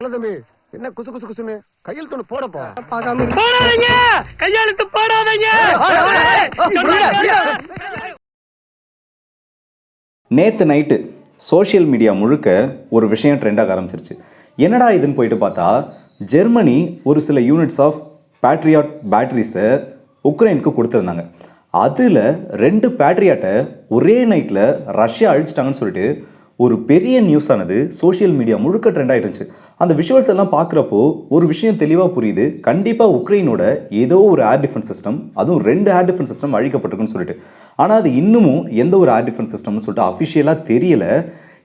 இல்ல தம்பி என்ன குசு குசு குசுன்னு? கையில் தொண்ணு போடப்பா. போடாதீங்க! கையெழுத்து போடாதீங்க! நேற்று நைட்டு சோஷியல் மீடியா முழுக்க ஒரு விஷயம் ட்ரெண்டாக ஆரம்பிச்சிருச்சு. என்னடா இதுன்னு போயிட்டு பார்த்தா ஜெர்மனி ஒரு சில யூனிட்ஸ் ஆஃப் பேட்ரியாட் பேட்டரிஸை உக்ரைனுக்கு கொடுத்துருந்தாங்க. அதில் ரெண்டு பேட்ரியாட்டை ஒரே நைட்டில் ரஷ்யா அழிச்சிட்டாங்கன்னு சொல்லிட்டு ஒரு பெரிய நியூஸ் ஆனது சோஷியல் மீடியா முழுக்க ட்ரெண்ட் ஆயிருந்துச்சு அந்த விஷுவல்ஸ் எல்லாம் பார்க்குறப்போ ஒரு விஷயம் தெளிவாக புரியுது. கண்டிப்பாக உக்ரைனோட ஏதோ ஒரு ஏர் டிஃபென்ஸ் சிஸ்டம் அதுவும் ரெண்டு ஏர் டிஃபென்ஸ் சிஸ்டம் அழிக்கப்பட்டிருக்குன்னு சொல்லிட்டு. ஆனால் அது இன்னமும் எந்த ஒரு ஏர் டிஃபென்ஸ் சிஸ்டம்னு சொல்லிட்டு அஃபிஷியலாக தெரியலை.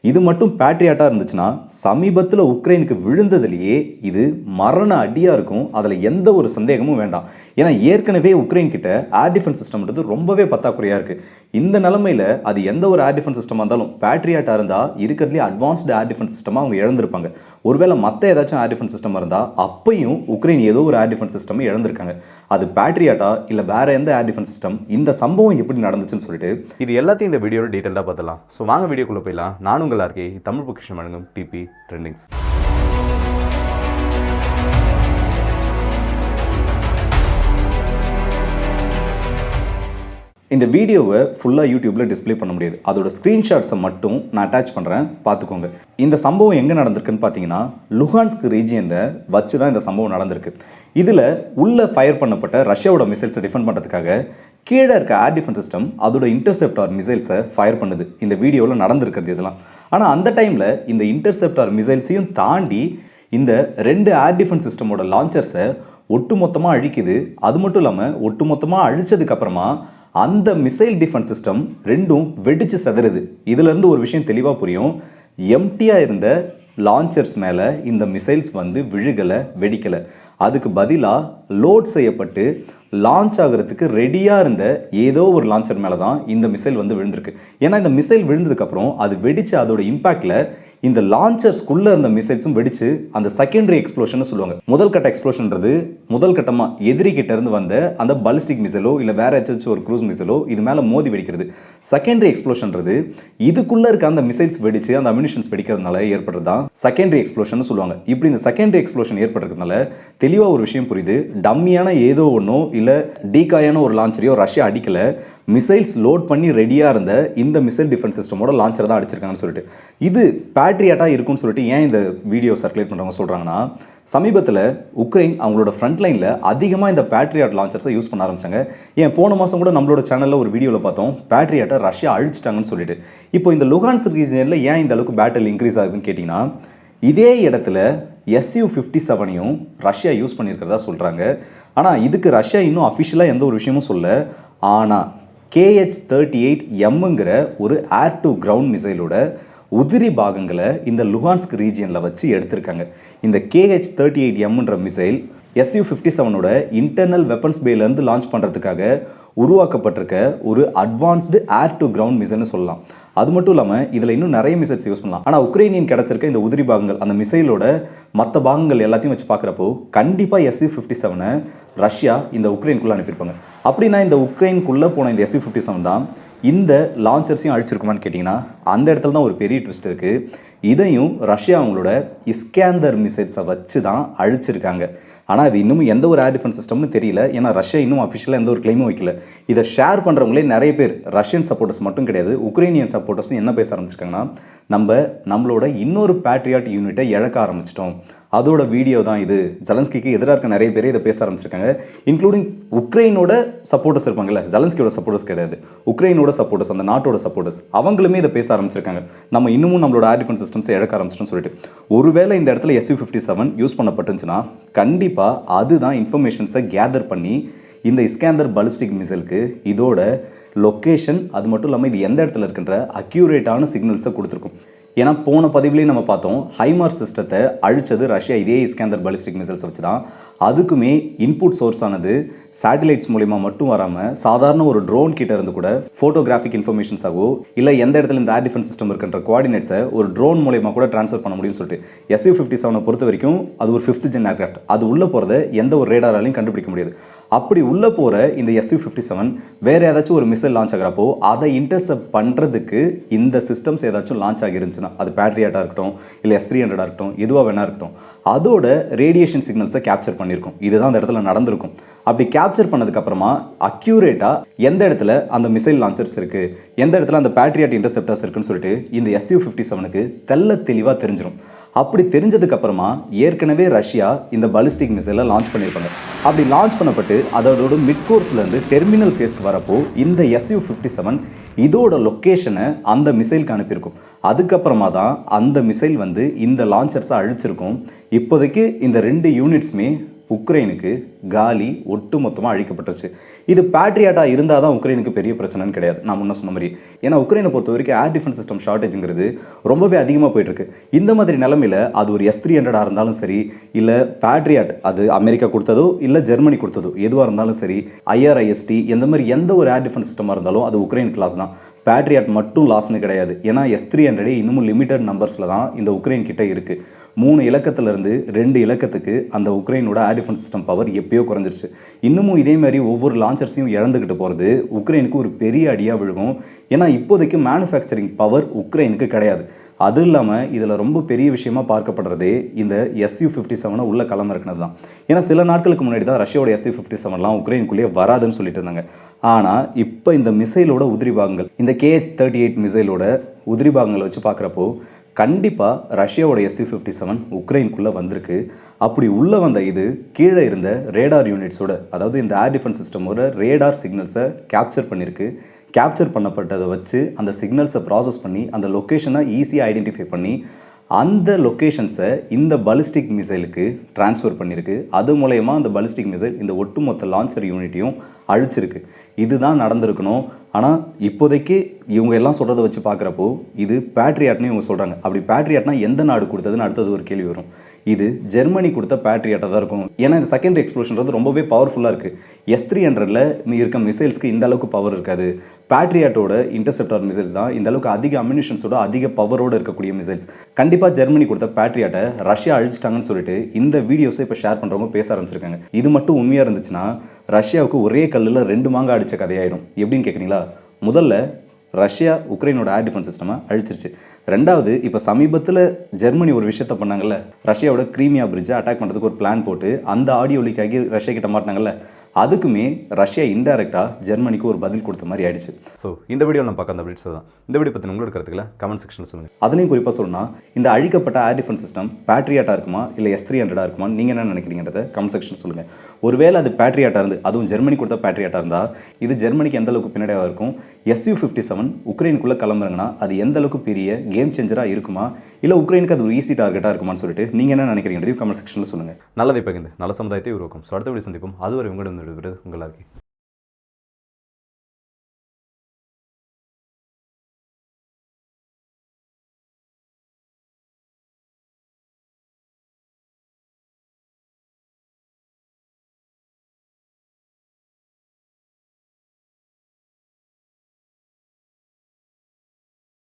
இது மட்டும் பேட்ரியாட்டாக இருந்துச்சுன்னா சமீபத்தில் உக்ரைனுக்கு விழுந்ததுலேயே இது மரண அடியாக இருக்கும். அதில் எந்த ஒரு சந்தேகமும் வேண்டாம். ஏன்னா ஏற்கனவே உக்ரைன் கிட்ட ஏர் டிஃபென்ஸ் சிஸ்டம்ன்றது ரொம்பவே பத்தாக்குறையாக இருக்குது இந்த நிலமையில் அது எந்த ஒரு ஏர் டிஃபென்ஸ் சிஸ்டமாக இருந்தாலும் பேட்ரியாட்டாக இருந்தால் இருக்கிறதுலே அட்வான்ஸ்டு ஏர் டிஃபென்ஸ் சிஸ்டமாக அவங்க இழந்திருப்பாங்க. ஒருவேளை மற்ற ஏதாச்சும் ஏர் டிஃபென்ஸ் சிஸ்டம் இருந்தால் அப்பையும் உக்ரைன் ஏதோ ஒரு ஏர் டிஃபென்ஸ் சிஸ்டம் இழந்திருக்காங்க. அது பேட்ரியாட்டா இல்லை வேறு எந்த ஏர் டிஃபென்ஸ் சிஸ்டம் இந்த சம்பவம் எப்படி நடந்துச்சுன்னு சொல்லிட்டு இது எல்லாத்தையும் இந்த வீடியோவில் டீட்டெயிலாக பார்த்துலாம் ஸோ வாங்க வீடியோக்குள்ளே போயிடலாம். நான் உங்கள் இருக்கே தமிழ் பொக்கிஷன் வழங்கும் டிபி ட்ரெண்டிங்ஸ் இந்த வீடியோவை ஃபுல்லாக யூடியூப்பில் டிஸ்ப்ளே பண்ண முடியாது. அதோட ஸ்க்ரீன்ஷாட்ஸை மட்டும் நான் அட்டாச் பண்ணுறேன் பார்த்துக்கோங்க. இந்த சம்பவம் எங்கே நடந்திருக்குன்னு பார்த்தீங்கன்னா லுஹான்ஸ்க் ரீஜியனில் வச்சு தான் இந்த சம்பவம் நடந்திருக்கு. இதில் உள்ளே ஃபயர் பண்ணப்பட்ட ரஷ்யாவோட மிசைல்ஸை டிஃபெண்ட் பண்ணுறதுக்காக கீழே இருக்க ஏர் டிஃபென்ஸ் சிஸ்டம் அதோட இன்டர்செப்டார் மிசைல்ஸை ஃபயர் பண்ணுது. இந்த வீடியோவில் நடந்திருக்கிறது இதெல்லாம். ஆனால் அந்த டைமில் இந்த இன்டர்செப்டார் மிசைல்ஸையும் தாண்டி இந்த ரெண்டு ஏர் டிஃபென்ஸ் சிஸ்டமோட லான்ச்சர்ஸை ஒட்டுமொத்தமாக அழிக்குது. அது மட்டும் இல்லாமல் ஒட்டுமொத்தமாக மொத்தமாக அப்புறமா அந்த மிசைல் டிஃபென்ஸ் சிஸ்டம் ரெண்டும் வெடிச்சு செதறுது இதுலேருந்து ஒரு விஷயம் தெளிவாக புரியும். எம்டியாக இருந்த லான்ச்சர்ஸ் மேலே இந்த மிசைல்ஸ் வந்து விழுகலை வெடிக்கலை. அதுக்கு பதிலாக லோட் செய்யப்பட்டு லான்ச் ஆகிறதுக்கு ரெடியாக இருந்த ஏதோ ஒரு லான்ச்சர் மேலே தான் இந்த மிசைல் வந்து விழுந்திருக்கு. ஏன்னா இந்த மிசைல் விழுந்ததுக்கப்புறம் அது வெடித்து அதோட இம்பேக்டில் இந்த லான்ச்சர்ஸ்குள்ளே இருந்த மிசைல்ஸும் வெடிச்சு அந்த செகண்டரி எக்ஸ்ப்ளோஷன் சொல்லுவாங்க. முதல் கட்ட எக்ஸ்ப்ளோஷன்றது முதல் கட்டமாக எதிரி கிட்ட இருந்து வந்த அந்த பலிஸ்டிக் மிசைலோ இல்லை வேற ஏதாச்சும் ஒரு க்ரூஸ் மிசைலோ இது மேலே மோதி வெடிக்கிறது. செகண்டரி எக்ஸ்ப்ளோஷன்றது இதுக்குள்ளே இருக்க அந்த மிசைல்ஸ் வெடிச்சு அந்த அமினிஷன்ஸ் வெடிக்கிறதுனால ஏற்படுறது தான் செகண்டரி எக்ஸ்ப்ளோஷன் சொல்லுவாங்க. இப்படி இந்த செகண்டரி எக்ஸ்ப்ளோஷன் ஏற்படுறதுனால தெளிவாக ஒரு விஷயம் புரியுது. டம்மியான ஏதோ ஒன்றோ இல்லை டீகாயான ஒரு லான்ச்சரையோ ரஷ்யா அடிக்கலை. மிசைல்ஸ் லோட் பண்ணி ரெடியாக இருந்த இந்த மிசைல் டிஃபென்ஸ் சிஸ்டமோட லான்ச்சர் தான் அடிச்சிருக்காங்கன்னு சொல்லிட்டு. இது பேட்ரியாட்டாக இருக்கும்னு சொல்லிட்டு ஏன் இந்த வீடியோ சர்க்குலேட் பண்ணுறவங்க சொல்கிறாங்கன்னா சமீபத்தில் உக்ரைன் அவங்களோட ஃப்ரண்ட் லைனில் அதிகமாக இந்த பேட்ரியாட் லான்ச்சர்ஸை யூஸ் பண்ண ஆரம்பிச்சாங்க. ஏன் போன மாதம் கூட நம்மளோட சேனலில் ஒரு வீடியோவில் பார்த்தோம் பேட்ரியாட்டை ரஷ்யா அழிச்சிட்டாங்கன்னு சொல்லிட்டு. இப்போ இந்த லுகான்ஸ் ரீஜனில் ஏன் இந்த அளவுக்கு பேட்டில் இன்க்ரீஸ் ஆகுதுன்னு கேட்டிங்கன்னா இதே இடத்துல எஸ்யூ ஃபிஃப்டி செவனையும் ரஷ்யா யூஸ் பண்ணியிருக்கிறதா சொல்கிறாங்க ஆனால் இதுக்கு ரஷ்யா இன்னும் அஃபிஷியலாக எந்த ஒரு விஷயமும் சொல்ல ஆனால் கேஹெச் தேர்ட்டி எயிட் எம்முங்கிற ஒரு ஏர் டு கிரவுண்ட் மிசைலோட உதிரி பாகங்களை இந்த லுஹான்ஸ்க் ரீஜியனில் வச்சு எடுத்திருக்காங்க. இந்த கேஹெச் தேர்ட்டி எயிட் எம்ன்ற மிசைல் எஸ்யூ ஃபிஃப்டி செவனோட இன்டர்னல் வெப்பன்ஸ் பேலேருந்து லான்ச் பண்ணுறதுக்காக உருவாக்கப்பட்டிருக்க ஒரு அட்வான்ஸ்டு ஏர் டு கிரவுண்ட் மிசைல்னு சொல்லலாம். அது மட்டும் இல்லாமல் இதில் இன்னும் நிறைய மிசைல்ஸ் யூஸ் பண்ணலாம். ஆனால் உக்ரைனியன் கிடச்சிருக்க இந்த உதிரி பாகங்கள் அந்த மிசைலோட மற்ற பாகங்கள் எல்லாத்தையும் வச்சு பார்க்குறப்போ கண்டிப்பாக எஸ்யூ ஃபிஃப்டி செவனை ரஷ்யா இந்த உக்ரைனுக்குள்ளே அனுப்பியிருப்பாங்க. அப்படின்னா இந்த உக்ரைனுக்குள்ளே போன இந்த எஸ்சி ஃபிஃப்டி செவன் தான் இந்த லான்ச்சர்ஸையும் அழிச்சிருக்குமான்னு கேட்டிங்கன்னா அந்த இடத்துல தான் ஒரு பெரிய ட்விஸ்ட் இருக்குது இதையும் ரஷ்யா அவங்களோட இஸ்கேந்தர் மிசைல்ஸை வச்சு தான் அழிச்சிருக்காங்க. ஆனால் இது இன்னும் எந்த ஒரு ஏர் டிஃபென்ஸ் சிஸ்டம்னு தெரியல. ஏன்னா ரஷ்யா இன்னும் அஃபிஷியலாக எந்த ஒரு கிளைமும் வைக்கல. இதை ஷேர் பண்ணுறவங்களே நிறைய பேர் ரஷ்யன் சப்போர்ட்டர்ஸ் மட்டும் கிடையாது உக்ரைனியன் சப்போர்ட்டர்ஸும் என்ன பேச ஆரம்பிச்சிருக்காங்கன்னா நம்ம நம்மளோட இன்னொரு பேட்ரியாட் யூனிட்டை இழக்க ஆரம்பிச்சிட்டோம். அதோட வீடியோ தான் இது. ஜலன்ஸ்கிக்கு எதிராக இருக்க நிறைய பேர் இதை பேச ஆரம்பிச்சிருக்காங்க. இன்க்ளூடிங் உக்ரைனோட சப்போர்ட்டர்ஸ் இருப்பாங்கல்ல ஜலன்ஸ்கியோட சப்போர்ட்டர்ஸ் கிடையாது. உக்ரைனோட சப்போர்ட்டர்ஸ் அந்த நாட்டோட சப்போர்ட்டர்ஸ் அவங்களுமே இதை பேச ஆரம்பிச்சிருக்காங்க. நம்ம இன்னமும் நம்மளோட ஏர் டிஃபென்ஸ் சிஸ்டம்ஸை இழக்க ஆரம்பிச்சிட்டோம்னு சொல்லிட்டு. ஒருவேளை இந்த இடத்துல எஸ்யூ ஃபிஃப்டி செவன் யூஸ் பண்ணப்பட்டுச்சுன்னா கண்டிப்பாக அதுதான் இன்ஃபர்மேஷன்ஸை கேதர் பண்ணி இந்த இஸ்கேந்தர் பலிஸ்டிக் மிசைலுக்கு இதோட லொக்கேஷன் அது மட்டும் இல்லாமல் இது எந்த இடத்துல இருக்கின்ற அக்யூரேட்டான சிக்னல்ஸை கொடுத்துருக்கும். ஏன்னா போன பதிவுலேயும் நம்ம பார்த்தோம் ஹைமார் சிஸ்டத்தை அழிச்சது ரஷ்யா இதே இஸ்கேந்தர் பாலிஸ்டிக் மிசைல்ஸ் வச்சு தான் அதுக்குமே இன்புட் சோர்ஸ் ஆனது சேட்டலைட்ஸ் மூலிமா மட்டும் வராமல் சாதாரண ஒரு ட்ரோன் கிட்ட இருந்து கூட ஃபோட்டோகிராஃபிக் இன்ஃபர்மேஷன்ஸாகவோ இல்லை எந்த இடத்துல இந்த ஏர் டிஃபென்ஸ் சிஸ்டம் இருக்கின்ற கோஆர்டினேட்ஸை ஒரு ட்ரோன் மூலிமா கூட ட்ரான்ஸ்ஃபர் பண்ண முடியும்னு சொல்லிட்டு. எஸ்யூ ஃபிஃப்டி செவனை பொறுத்த வரைக்கும் அது ஒரு ஃபிஃப்த் ஜென் ஏர்க்ராஃப்ட் அது உள்ளே போகிறத எந்த ஒரு ரேடாராலையும் கண்டுபிடிக்க முடியாது. அப்படி உள்ளே போகிற இந்த எஸ்யூ ஃபிஃப்டி செவன் வேறு ஏதாச்சும் ஒரு மிசைல் லான்ச் ஆகிறப்போ அதை இன்டர்செப்ட் பண்ணுறதுக்கு இந்த சிஸ்டம்ஸ் ஏதாச்சும் லான்ச் ஆகிருந்துச்சுன்னா அது பேட்ரியாட்டாக இருக்கட்டும் இல்லை எஸ் த்ரீ ஹண்ட்ரடாக இருக்கட்டும் எதுவாக வேணா இருக்கட்டும் அதோட ரேடியேஷன் சிக்னல்ஸை கேப்சர் பண்ணியிருக்கும் இதுதான் அந்த இடத்துல நடந்திருக்கும். அப்படி கேப்சர் பண்ணதுக்கப்புறமா அக்யூரேட்டாக எந்த இடத்துல அந்த மிசைல் லான்ச்சர்ஸ் இருக்குது எந்த இடத்துல அந்த பேட்ரியாட் இன்டர்செப்டர்ஸ் இருக்குன்னு சொல்லிட்டு இந்த எஸ்யூ ஃபிஃப்டி செவனுக்கு தெல்ல தெளிவாக தெரிஞ்சிடும் அப்படி தெரிஞ்சதுக்கப்புறமா ஏற்கனவே ரஷ்யா இந்த பலிஸ்டிக் மிசைலை லான்ச் பண்ணியிருப்பாங்க அப்படி லான்ச் பண்ணப்பட்டு அதோட மிட் கோர்ஸ்லேருந்து டெர்மினல் ஃபேஸ்க்கு வரப்போ இந்த எஸ்யூ ஃபிஃப்டி செவன் இதோட லொக்கேஷனை அந்த மிசைலுக்கு அனுப்பியிருக்கும். அதுக்கப்புறமா தான் அந்த மிசைல் வந்து இந்த லான்ச்சர்ஸை அழிச்சிருக்கும். இப்போதைக்கு இந்த ரெண்டு யூனிட்ஸுமே உக்ரைனுக்கு காலி ஒட்டு மொத்தமாக அழிக்கப்பட்டுருச்சு. இது பேட்ரியாட்டாக இருந்தால் தான் உக்ரைனுக்கு பெரிய பிரச்சனைன்னு கிடையாது. நான் முன்ன சொன்ன மாதிரி. ஏன்னா உக்ரைனை பொறுத்த வரைக்கும் ஏர் டிஃபென்ஸ் சிஸ்டம் ஷார்ட்டேஜுங்கிறது ரொம்பவே அதிகமாக போயிட்டுருக்கு. இந்த மாதிரி நிலமையில அது ஒரு எஸ் த்ரீ ஹண்ட்ரடாக இருந்தாலும் சரி இல்லை பேட்ரியாட் அது அமெரிக்கா கொடுத்ததோ இல்லை ஜெர்மனி கொடுத்ததோ எதுவாக இருந்தாலும் சரி ஐஆர்ஐஎஸ்டி எந்த மாதிரி எந்த ஒரு ஏர் டிஃபென்ஸ் சிஸ்டமாக இருந்தாலும் அது உக்ரைன் கிளாஸ் தான். பேட்ரியாட் மட்டும் லாஸ்னு கிடையாது. ஏன்னா எஸ் த்ரீ ஹண்ட்ரடே இன்னமும் லிமிட்டட் நம்பர்ஸில் தான் இந்த உக்ரைன் கிட்டே இருக்குது மூணு இலக்கத்திலிருந்து ரெண்டு இலக்கத்துக்கு அந்த உக்ரைனோட ஏர் டிஃபென்ஸ் சிஸ்டம் பவர் எப்பயோ குறைஞ்சிருச்சு. இன்னமும் இதே மாதிரி ஒவ்வொரு லான்ச்சர்ஸையும் இழந்துக்கிட்டு போகிறது உக்ரைனுக்கு ஒரு பெரிய அடியாக விழுகும். ஏன்னா இப்போதைக்கு மேனுஃபேக்சரிங் பவர் உக்ரைனுக்கு கிடையாது. அது இல்லாமல் இதில் ரொம்ப பெரிய விஷயமா பார்க்கப்படுறதே இந்த எஸ்யூ ஃபிஃப்டி செவனை உள்ள களம் இருக்கிறது தான். ஏன்னா சில நாட்களுக்கு முன்னாடி தான் ரஷ்யாவோட எஸ்யூ ஃபிஃப்டி செவன்லாம் உக்ரைனுக்குள்ளேயே வராதுன்னு சொல்லிட்டு இருந்தாங்க. ஆனால் இப்போ இந்த மிசைலோட உதிரி பாகங்கள் இந்த கேஹெச் தேர்ட்டி எயிட் மிசைலோட உதிரி பாகங்களை வச்சு பார்க்குறப்போ கண்டிப்பாக ரஷ்யாவோடைய எஸ்சி ஃபிஃப்டி செவன் உக்ரைனுக்குள்ளே வந்திருக்கு. அப்படி உள்ளே வந்த இது கீழே இருந்த ரேடார் யூனிட்ஸோட அதாவது இந்த ஏர் டிஃபென்ஸ் சிஸ்டமோட ரேடார் சிக்னல்ஸை கேப்சர் பண்ணியிருக்கு கேப்சர் பண்ணப்பட்டதை வச்சு அந்த சிக்னல்ஸை ப்ராசஸ் பண்ணி அந்த லொக்கேஷனை ஈஸியாக ஐடென்டிஃபை பண்ணி அந்த லொக்கேஷன்ஸை இந்த பலிஸ்டிக் மிசைலுக்கு ட்ரான்ஸ்ஃபர் பண்ணியிருக்கு அது மூலயமா அந்த பலிஸ்டிக் மிசைல் இந்த ஒட்டுமொத்த லான்ச்சர் யூனிட்டையும் அழிச்சிருக்கு. இதுதான் நடந்திருக்கணும். ஆனால் இப்போதைக்கு இவங்க எல்லாம் சொல்கிறத வச்சு பார்க்குறப்போ இது பேட்ரியாட்னு இவங்க சொல்கிறாங்க அப்படி பேட்ரியாட்னா எந்த நாடு கொடுத்ததுன்னு அடுத்தது ஒரு கேள்வி வரும். இது ஜெர்மனி கொடுத்த பேட்ரியாட்டாக தான் இருக்கும். ஏன்னா இந்த செகண்ட் எக்ஸ்ப்ளோஷன்றது ரொம்பவே பவர்ஃபுல்லாக இருக்குது எஸ் த்ரீ ஹண்ட்ரடில் இருக்க மிசைல்ஸ்க்கு இந்த அளவுக்கு பவர் இருக்காது. பேட்ரியாட்டோட இன்டர்செப்டார் மிசைல்ஸ் தான் இந்த அளவுக்கு அதிக அம்யூனிஷன்ஸோட அதிக பவரோடு இருக்கக்கூடிய மிசைல்ஸ் கண்டிப்பாக ஜெர்மனி கொடுத்த பேட்ரியாட்டை ரஷ்யா அழிச்சிட்டாங்கன்னு சொல்லிட்டு இந்த வீடியோஸை இப்போ ஷேர் பண்ணுறவங்க பேச ஆரம்பிச்சிருக்காங்க. இது மட்டும் உண்மையாக இருந்துச்சுன்னா ரஷ்யாவுக்கு ஒரே கல்லில் ரெண்டு மாங்காய் அடித்த கதையாயிடும். எப்படின்னு கேட்குறீங்களா முதல்ல ரஷ்யா உக்ரைனோட ஏர் டிஃபென்ஸ் சிஸ்டமாக அழிச்சிருச்சு. ரெண்டாவது இப்போ சமீபத்தில் ஜெர்மனி ஒரு விஷயத்த பண்ணாங்கல்ல ரஷ்யாவோட க்ரீமியா பிரிட்ஜை அட்டாக் பண்ணுறதுக்கு ஒரு பிளான் போட்டு அந்த ஆடியோ லீக் ஆகி ரஷ்யா கிட்ட மாட்டினாங்கல்ல அதுக்குமே ரஷ்யா இன்டைரக்டாக ஜெர்மனிக்கு ஒரு பதில் கொடுத்த மாதிரி ஆயிடுச்சு. ஸோ இந்த வீடியோ நம்ம பார்க்க அந்த அப்டேட்ஸ் தான் இந்த வீடியோ பற்றி உங்களோட கருத்துக்களை கமெண்ட் செக்ஷனில் சொல்லுங்கள் அதுலேயும் குறிப்பாக சொல்லணும்னா இந்த அழிக்கப்பட்ட ஏர் டிஃபென்ஸ் சிஸ்டம் பேட்ரியாட்டாக இருக்குமா இல்லை எஸ் த்ரீ ஹண்ட்ரடாக இருக்குமா நீங்கள் என்ன நினைக்கிறீங்கன்றத கமெண்ட் செக்ஷன் சொல்லுங்கள் ஒருவேளை அது பேட்ரியாட்டாக இருந்து அதுவும் ஜெர்மனி கொடுத்த பேட்ரியாட்டாக இருந்தால் இது ஜெர்மனிக்கு எந்த அளவுக்கு பின்னடையாக இருக்கும்? எஸ்யூ ஃபிஃப்டி செவன் உக்ரைனுக்குள்ளே கிளம்புறாங்கன்னா அது எந்த அளவுக்கு பெரிய கேம் சேஞ்சராக இருக்குமா இல்லை உக்ரைனுக்கு அது ஒரு ஈஸி டார்கெட்டாக இருக்குமான்னு சொல்லிட்டு நீங்கள் என்ன நினைக்கிறீங்கன்றதையும் கமெண்ட் செக்ஷனில் சொல்லுங்கள் நல்லதை பகிர்ந்து நல்ல சமுதாயத்தை உருவாக்கும். ஸோ அடுத்த வீடியோ சந்திப்போம். அதுவரை உங்களிடம் விடுகிறது உங்களாக